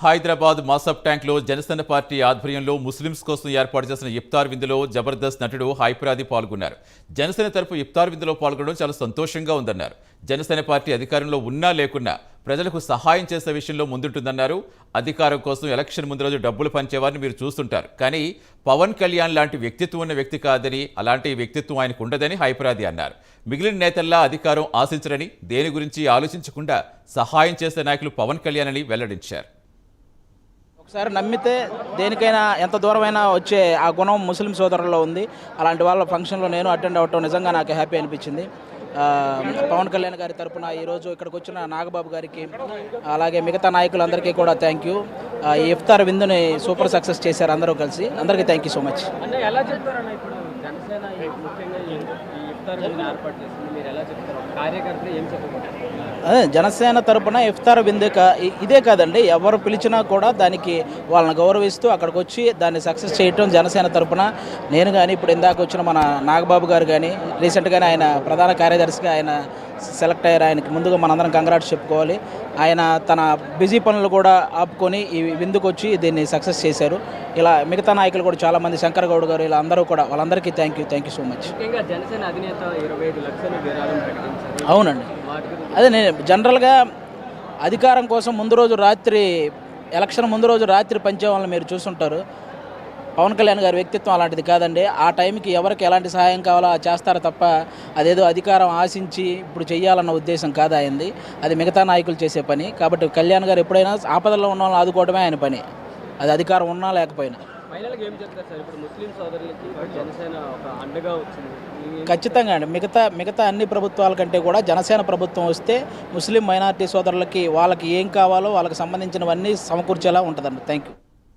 హైదరాబాద్ మాసబ్ ట్యాంక్లో జనసేన పార్టీ ఆధ్వర్యంలో ముస్లింస్ కోసం ఏర్పాటు చేసిన ఇఫ్తార్ విందులో జబర్దస్త్ నటుడు హైపరాది పాల్గొన్నారు. జనసేన తరపు ఇఫ్తార్ విందులో పాల్గొనడం చాలా సంతోషంగా ఉందన్నారు. జనసేన పార్టీ అధికారంలో ఉన్నా లేకున్నా ప్రజలకు సహాయం చేసే విషయంలో ముందుంటుందన్నారు. అధికారం కోసం ఎలక్షన్ ముందు రోజు డబ్బులు పంచేవారిని మీరు చూస్తుంటారు. కానీ పవన్ కళ్యాణ్ లాంటి వ్యక్తిత్వం ఉన్న వ్యక్తి కాదని అలాంటి వ్యక్తిత్వం ఆయనకు ఉండదని హైపరాది అన్నారు. మిగిలిన నేతల్లా అధికారం ఆశించరని దేని గురించి ఆలోచించకుండా సహాయం చేసే నాయకులు పవన్ కళ్యాణ్ అని వెల్లడించారు. ఒకసారి నమ్మితే దేనికైనా ఎంత దూరమైనా వచ్చే ఆ గుణం ముస్లిం సోదరుల్లో ఉంది. అలాంటి వాళ్ళ ఫంక్షన్లో నేను అటెండ్ అవ్వటం నిజంగా నాకు హ్యాపీ అనిపించింది. పవన్ కళ్యాణ్ గారి తరపున ఈరోజు ఇక్కడికి వచ్చిన నాగబాబు గారికి అలాగే మిగతా నాయకులందరికీ కూడా థ్యాంక్ యూ ఈ ఇఫ్తార్ విందుని సూపర్ సక్సెస్ చేశారు అందరూ కలిసి. అందరికీ thank you so much Janasena ముఖ్యంగా ఈ ఇఫ్తార్ ఏర్పాటు చేసింది. మీరు ఎలా చెప్తారు? కార్యకర్తలు ఏం అదే జనసేన తరపున ఇఫ్తార్ విందు ఇదే కాదండి. ఎవరు పిలిచినా కూడా దానికి వాళ్ళని గౌరవిస్తూ అక్కడికి వచ్చి దాన్ని సక్సెస్ చేయటం జనసేన తరపున. నేను కానీ ఇప్పుడు ఇందాక వచ్చిన మన నాగబాబు గారు కానీ రీసెంట్గానే ఆయన ప్రధాన కార్యదర్శిగా ఆయన సెలెక్ట్ అయ్యారు. ఆయనకి ముందుగా మనందరం కంగ్రాట్స్ చెప్పుకోవాలి. ఆయన తన బిజీ పనులు కూడా ఆపుకొని ఈ విందుకు వచ్చి దీన్ని సక్సెస్ చేశారు. ఇలా మిగతా నాయకులు కూడా చాలామంది శంకర్ గౌడ్ గారు ఇలా అందరూ కూడా వాళ్ళందరికీ thank you thank you so much అవునండి. అదే నేను జనరల్గా అధికారం కోసం ముందు రోజు రాత్రి ఎలక్షన్ ముందు రోజు రాత్రి పంచే వాళ్ళని మీరు చూస్తుంటారు పవన్ కళ్యాణ్ గారి వ్యక్తిత్వం అలాంటిది కాదండి. ఆ టైంకి ఎవరికి ఎలాంటి సహాయం కావాలో చేస్తారు తప్ప అదేదో అధికారం ఆశించి ఇప్పుడు చెయ్యాలన్న ఉద్దేశం కాదు అది మిగతా నాయకులు చేసే పని. కాబట్టి కళ్యాణ్ గారు ఎప్పుడైనా ఆపదల్లో ఉన్న వాళ్ళని ఆదుకోవడమే ఆయన పని. అది అధికారం ఉన్నా లేకపోయినా. ఖచ్చితంగా అండి. మిగతా మిగతా అన్ని ప్రభుత్వాల కంటే కూడా జనసేన ప్రభుత్వం వస్తే ముస్లిం మైనారిటీ సోదరులకి వాళ్ళకి ఏం కావాలో వాళ్ళకి సంబంధించినవన్నీ సమకూర్చేలా ఉంటుందండి. Thank you